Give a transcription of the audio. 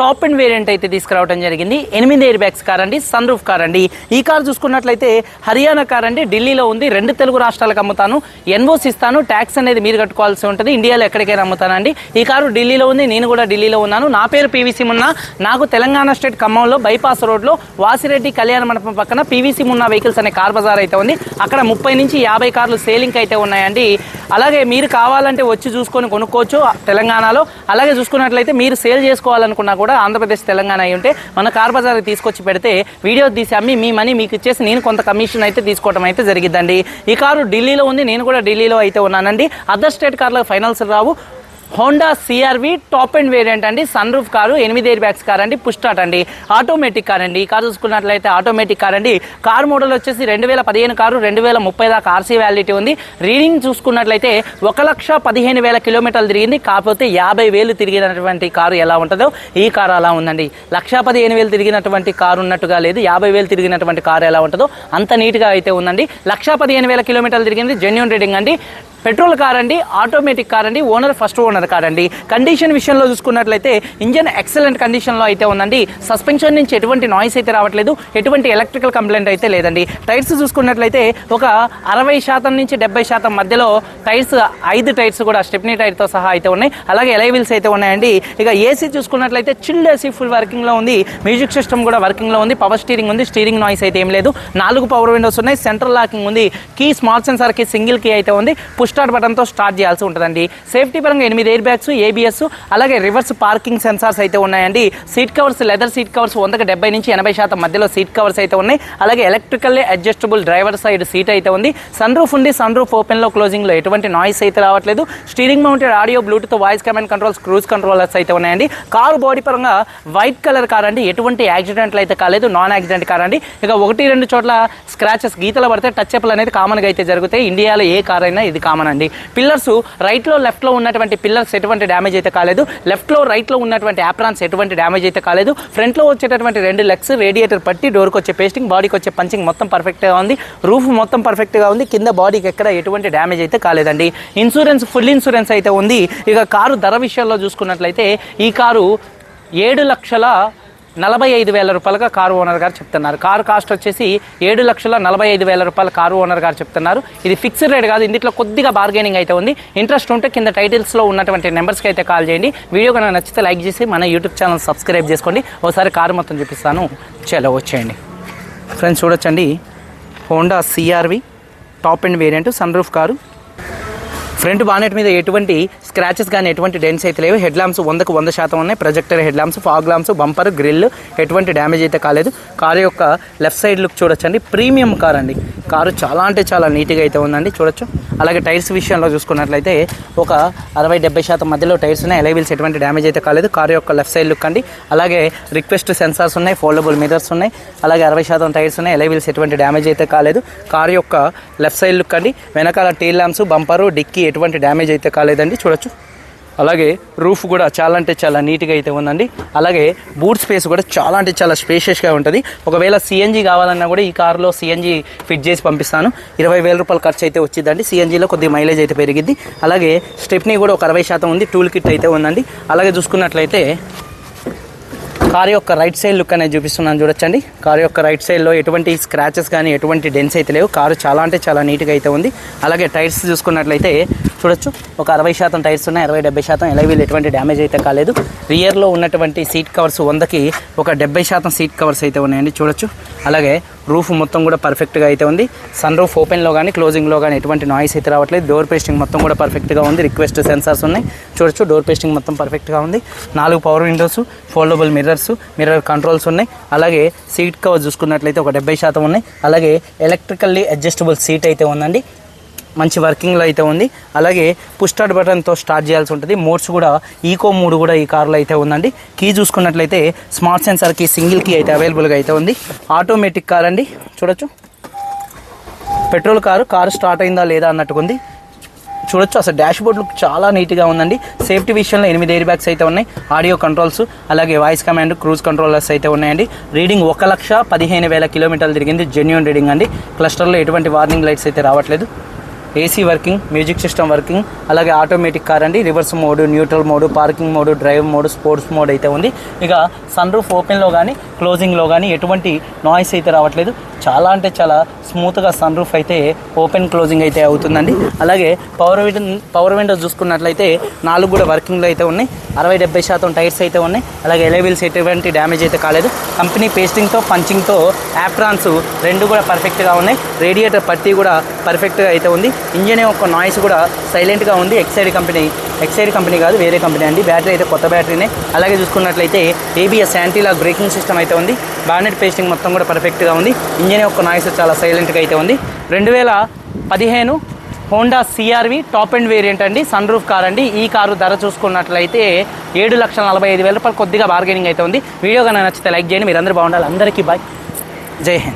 top and variant అయితే తీసుకురావడం జరిగింది. ఎనిమిది ఎయిర్ బ్యాగ్స్ కార్ అండి సన్ రూఫ్ కార్ అండి ఈ కార్ చూసుకున్నట్లయితే హర్యానా కార్ అండి ఢిల్లీలో ఉంది. రెండు తెలుగు రాష్ట్రాలకు అమ్ముతాను. ఎన్ఓస్ ఇస్తాను. ట్యాక్స్ అనేది మీరు కట్టుకోవాల్సి ఉంటుంది. ఇండియాలో ఎక్కడికైనా అమ్ముతానండి. ఈ కారు ఢిల్లీలో ఉంది. నేను కూడా ఢిల్లీలో ఉన్నాను. నా పేరు పీవీసీ మున్నా. నాకు తెలంగాణ స్టేట్ ఖమ్మంలో బైపాస్ రోడ్లో వాసిరెడ్డి కళ్యాణ మండపం పక్కన పీవీసీ మున్నా వెహికల్స్ అనే కార్ బజార్ అయితే ఉంది. అక్కడ ముప్పై నుంచి యాభై కార్లు సేలింగ్ అయితే ఉన్నాయండి. అలాగే మీరు కావాలంటే వచ్చి చూసుకొని కొనుక్కోవచ్చు తెలంగాణలో. అలాగే చూసుకున్నట్లయితే మీరు సేల్ చేసుకోవాలనుకున్నా కూడా ఆంధ్రప్రదేశ్ తెలంగాణ అయి ఉంటే మన కార్ బజార్కి తీసుకొచ్చి పెడితే వీడియో తీసి అమ్మి మీ మనీ మీకు ఇచ్చేసి నేను కొంత కమిషన్ అయితే తీసుకోవడం అయితే జరిగిద్దండి. ఈ కారు ఢిల్లీలో ఉంది నేను కూడా ఢిల్లీలో అయితే ఉన్నానండి. అదర్ స్టేట్ కార్లకు finals Rao. Honda CRV top and variant అండి. సన్ రూఫ్ కారు ఎనిమిది ఎయిర్ బ్యాగ్స్ కార్ అండి. పుష్టాట్ అండి. ఆటోమేటిక్ కార్ అండి. ఈ కార్ చూసుకున్నట్లయితే ఆటోమేటిక్ కార్ అండి. కార్ మోడల్ వచ్చేసి రెండు వేల పదిహేను కారు రెండు వేల ముప్పై దాకా ఆర్సీ వ్యాలిటీ ఉంది. రీడింగ్ చూసుకున్నట్లయితే ఒక లక్ష పదిహేను వేల కిలోమీటర్లు తిరిగింది. కాకపోతే యాభై వేలు తిరిగినటువంటి కారు ఎలా ఉంటుందో ఈ కారు అలా ఉందండి. లక్ష పదిహేను వేలు తిరిగినటువంటి కారు ఉన్నట్టుగా లేదు. యాభై వేలు తిరిగినటువంటి కారు ఎలా ఉంటుందో అంత నీట్గా అయితే ఉందండి. లక్ష పదిహేను వేల కిలోమీటర్లు తిరిగింది. జెన్యున్ రీడింగ్ అండి. పెట్రోల్ కార్ అండి ఆటోమేటిక్ కార్ అండి ఓనర్ ఫస్ట్ ఓనర్ కార్ అండి కండిషన్ విషయంలో చూసుకున్నట్లయితే ఇంజన్ ఎక్సలెంట్ కండిషన్లో అయితే ఉందండి. సస్పెన్షన్ నుంచి ఎటువంటి నాయిస్ అయితే రావట్లేదు. ఎటువంటి ఎలక్ట్రికల్ కంప్లైంట్ అయితే లేదండి. టైర్స్ చూసుకున్నట్లయితే ఒక అరవై శాతం నుంచి డెబ్బై శాతం మధ్యలో టైర్స్ ఐదు టైర్స్ కూడా స్టెప్నీ టైర్తో సహా అయితే ఉన్నాయి. అలాగే ఎలైవిల్స్ అయితే ఉన్నాయండి. ఇక ఏసీ చూసుకున్నట్లయితే చిల్డ్ ఏసీ ఫుల్ వర్కింగ్లో ఉంది. మ్యూజిక్ సిస్టమ్ కూడా వర్కింగ్లో ఉంది. పవర్ స్టీరింగ్ ఉంది. స్టీరింగ్ నాయిస్ అయితే ఏం లేదు. నాలుగు పవర్ విండోస్ ఉన్నాయి. సెంట్రల్ లాకింగ్ ఉంది. కీ స్మార్ట్ సెన్సార్కి సింగిల్ కీ అయితే ఉంది. పుష్ స్టార్ట్ బటన్తో స్టార్ట్ చేయాల్సి ఉంటుందండి. సేఫ్టీ పరంగా ఎనిమిది ఎయిర్ బ్యాగ్స్ ఏబిఎస్ అలాగే రివర్స్ పార్కింగ్ సెన్సార్స్ అయితే ఉన్నాయండి. Seat covers leather seat covers వందకి డెబ్బై నుంచి ఎనభై శాతం మధ్యలో సీట్ కవర్స్ అయితే ఉన్నాయి. అలాగే electrically adjustable driver side seat అయితే ఉంది. సన్ రూఫ్ ఉంది సన్ రూఫ్ ఓపెన్లో క్లోజింగ్లో ఎటువంటి నాయిస్ అయితే రావట్లేదు. Steering mounted audio bluetooth voice command controls cruise controllers అయితే ఉన్నాయండి. కారు బాడీ పరంగా వైట్ కలర్ కార్ అండి ఎటువంటి యాక్సిడెంట్లు అయితే కాలేదు. నాన్ యాక్సిడెంట్ కార్ అండి ఇక ఒకటి రెండు చోట్ల స్క్రాచెస్ గీతలు పడితే టచ్ అప్లు అనేది కామన్గా అయితే జరుగుతాయి. ఇండియాలో ఏ కార్ అయినా ఇది కామన్ అండి పిల్లర్స్ రైట్లో లెఫ్ట్లో ఉన్నటువంటి పిల్లర్స్ ఎటువంటి డ్యామేజ్ అయితే కాలేదు. లెఫ్ట్లో రైట్లో ఉన్నటువంటి యాప్రాన్స్ ఎటువంటి డ్యామేజ్ అయితే కాలేదు. ఫ్రంట్లో వచ్చేటటువంటి రెండు లెగ్స్ రేడియేటర్ పట్టి డోర్కి వచ్చే పేస్టింగ్ బాడీకి వచ్చే పంచింగ్ మొత్తం పర్ఫెక్ట్గా ఉంది. రూఫ్ మొత్తం పర్ఫెక్ట్గా ఉంది. కింద బాడీకి ఎక్కడ ఎటువంటి డ్యామేజ్ అయితే కాలేదండి. ఇన్సూరెన్స్ ఫుల్ ఇన్సూరెన్స్ అయితే ఉంది. ఇక కారు ధర విషయంలో చూసుకున్నట్లయితే ఈ కారు ఏడు లక్షల నలభై ఐదు వేల రూపాయలుగా కారు ఓనర్ గారు చెప్తున్నారు. కారు కాస్ట్ వచ్చేసి ఏడు లక్షల నలభై ఐదు వేల రూపాయల కారు ఓనర్ గారు చెప్తున్నారు. ఇది ఫిక్స్డ్ రేట్ కాదు ఇందులో కొద్దిగా బార్గెనింగ్ అయితే ఉంది. ఇంట్రెస్ట్ ఉంటే కింద టైటిల్స్లో ఉన్నటువంటి నెంబర్స్కి అయితే కాల్ చేయండి. వీడియో కనుక నచ్చితే లైక్ చేసి మన యూట్యూబ్ ఛానల్ సబ్స్క్రైబ్ చేసుకోండి. ఒకసారి కారు మొత్తం చూపిస్తాను. చలో వచ్చేయండి. ఫ్రెండ్స్ చూడొచ్చండి. Honda CRV top and variant sun roof car. Front bonnet మీద ఎటువంటి స్క్రాచెస్ కానీ ఎటువంటి డెన్స్ అయితే లేవు. హెడ్ ల్యాంప్స్ వందకు వంద శాతం ఉన్నాయి. Projector head lamps fog lamps bumper grille ఎటువంటి డ్యామేజ్ అయితే కాలేదు. కారు యొక్క లెఫ్ట్ సైడ్ లుక్ చూడొచ్చండి. ప్రీమియం కార్ అండి. కారు చాలా అంటే చాలా నీట్గా అయితే ఉందండి చూడొచ్చు. అలాగే టైర్స్ విషయంలో చూసుకున్నట్లయితే ఒక అరవై డెబ్బై శాతం మధ్యలో టైర్స్ ఉన్నాయి. ఎలైవిల్స్ ఎటువంటి డ్యామేజ్ అయితే కాలేదు. కారు యొక్క లెఫ్ట్ సైడ్ లుక్ అండి. అలాగే రిక్వెస్ట్ సెన్సార్స్ ఉన్నాయి ఫోల్డబుల్ మిరర్స్ ఉన్నాయి. అలాగే అరవై శాతం టైర్స్ ఉన్నాయి. ఎలైవిల్స్ ఎటువంటి డ్యామేజ్ అయితే కాలేదు. కారు యొక్క లెఫ్ట్ సైడ్ లుక్ అండి. వెనకాల టీ ల్యాంప్స్ బంపరు డిక్కీ ఎటువంటి డ్యామేజ్ అయితే కాలేదండి. చూడొచ్చు. అలాగే రూఫ్ కూడా చాలా అంటే చాలా నీట్గా అయితే ఉందండి. అలాగే బూట్ స్పేస్ కూడా చాలా అంటే చాలా స్పేషియస్గా ఉంటుంది. ఒకవేళ సిఎన్జీ కావాలన్నా కూడా ఈ కారులో సిఎన్జీ ఫిట్ చేసి పంపిస్తాను. ఇరవై వేల రూపాయల ఖర్చు అయితే వచ్చిందండి. సిఎన్జీలో కొద్దిగా మైలేజ్ అయితే పెరిగింది అలాగే స్టెప్నీ కూడా ఒక అరవై శాతం ఉంది. టూల్ కిట్ అయితే ఉందండి. అలాగే చూసుకున్నట్లయితే కార్ యొక్క రైట్ సైడ్ లుక్ అనేది చూపిస్తున్నాను చూడొచ్చండి. కార్ యొక్క రైట్ సైడ్లో ఎటువంటి స్క్రాచెస్ కానీ ఎటువంటి డెన్స్ అయితే లేవు. కారు చాలా అంటే చాలా నీట్గా అయితే ఉంది. అలాగే టైర్స్ చూసుకున్నట్లయితే చూడొచ్చు. ఒక అరవై శాతం టైర్స్ ఉన్నాయి అరవై డెబ్బై శాతం ఎలా వీళ్ళు ఎటువంటి డ్యామేజ్ అయితే కాలేదు. రియర్లో ఉన్నటువంటి సీట్ కవర్స్ వందకి ఒక డెబ్బై శాతం సీట్ కవర్స్ అయితే ఉన్నాయండి. చూడొచ్చు. అలాగే రూఫ్ మొత్తం కూడా పర్ఫెక్ట్గా అయితే ఉంది. సన్ రూఫ్ ఓపెన్లో కానీ క్లోజింగ్లో కానీ ఎటువంటి నాయిస్ అయితే రావట్లేదు. డోర్ పేస్టింగ్ మొత్తం కూడా పర్ఫెక్ట్గా ఉంది. రిక్వెస్ట్ సెన్సార్స్ ఉన్నాయి. చూడొచ్చు డోర్ పేస్టింగ్ మొత్తం పర్ఫెక్ట్గా ఉంది. నాలుగు power windows foldable mirrors mirror controls ఉన్నాయి. అలాగే సీట్ కవర్ చూసుకున్నట్లయితే ఒక డెబ్బై శాతం ఉన్నాయి. అలాగే ఎలక్ట్రికల్లీ అడ్జస్టబుల్ సీట్ అయితే ఉందండి. మంచి వర్కింగ్లో అయితే ఉంది. అలాగే పుష్టార్ట్ బటన్తో స్టార్ట్ చేయాల్సి ఉంటుంది. మోడ్స్ కూడా ఈకో మూడు కూడా ఈ కార్లో అయితే ఉందండి. కీ చూసుకున్నట్లయితే smart sensor key single key అయితే అవైలబుల్గా అయితే ఉంది. ఆటోమేటిక్ కార్ అండి. చూడొచ్చు. పెట్రోల్ కారు కారు స్టార్ట్ అయిందా లేదా అన్నట్టుగా ఉంది చూడొచ్చు. అసలు డాష్ బోర్డ్ లుక్ చాలా నీట్గా ఉందండి. సేఫ్టీ విషయంలో ఎనిమిది ఎయిర్ బ్యాగ్స్ అయితే ఉన్నాయి. ఆడియో కంట్రోల్స్ అలాగే వాయిస్ కమాండ్ క్రూజ్ కంట్రోలర్స్ అయితే ఉన్నాయండి. రీడింగ్ ఒక లక్ష పదిహేను వేల కిలోమీటర్లు తిరిగింది. జెన్యున్ రీడింగ్ అండి. క్లస్టర్లో ఎటువంటి వార్నింగ్ లైట్స్ అయితే రావట్లేదు. AC working music system working అలాగే ఆటోమేటిక్ కార్ అండి. Reverse mode neutral mode parking mode drive mode sports mode అయితే ఉంది. ఇక సన్ రూఫ్ ఓపెన్లో కానీ క్లోజింగ్లో కానీ ఎటువంటి నాయిస్ అయితే రావట్లేదు. చాలా అంటే చాలా స్మూత్గా సన్ రూఫ్ అయితే ఓపెన్ క్లోజింగ్ అయితే అవుతుందండి. అలాగే పవర్ విండో పవర్ విండో చూసుకున్నట్లయితే నాలుగు కూడా వర్కింగ్లో అయితే ఉన్నాయి. అరవై డెబ్బై శాతం టైర్స్ అయితే ఉన్నాయి. అలాగే ఎలవీల్స్ ఎటువంటి డ్యామేజ్ అయితే కాలేదు. కంపెనీ పేస్టింగ్తో పంచింగ్తో యాప్ట్రాన్స్ రెండు కూడా పర్ఫెక్ట్గా ఉన్నాయి. రేడియేటర్ పట్టి కూడా పర్ఫెక్ట్గా అయితే ఉంది. ఇంజన్ యొక్క నాయిస్ కూడా సైలెంట్గా ఉంది. ఎక్సైడ్ కంపెనీ ఎక్సైడ్ కంపెనీ కాదు వేరే కంపెనీ అండి. బ్యాటరీ అయితే కొత్త బ్యాటరీనే అలాగే చూసుకున్నట్లయితే ఏబిఎస్ యాంటీలాక్ బ్రేకింగ్ సిస్టమ్ అయితే ఉంది. బానెట్ పేస్టింగ్ మొత్తం కూడా పర్ఫెక్ట్గా ఉంది. ఇంజిన్ యొక్క నాయిస్ చాలా సైలెంట్గా అయితే ఉంది. రెండు వేల పదిహేను Honda CRV top and variant అండి. సన్ రూఫ్ కార్ అండి. ఈ కారు ధర చూసుకున్నట్లయితే ఏడు లక్షల నలభై ఐదు వేల రూపాయలు కొద్దిగా బార్గెనింగ్ అయితే ఉంది. వీడియో కనుక నచ్చితే లైక్ చేయండి. మీరందరూ బాగుండాలి. అందరికీ బాయ్ జై హింద్.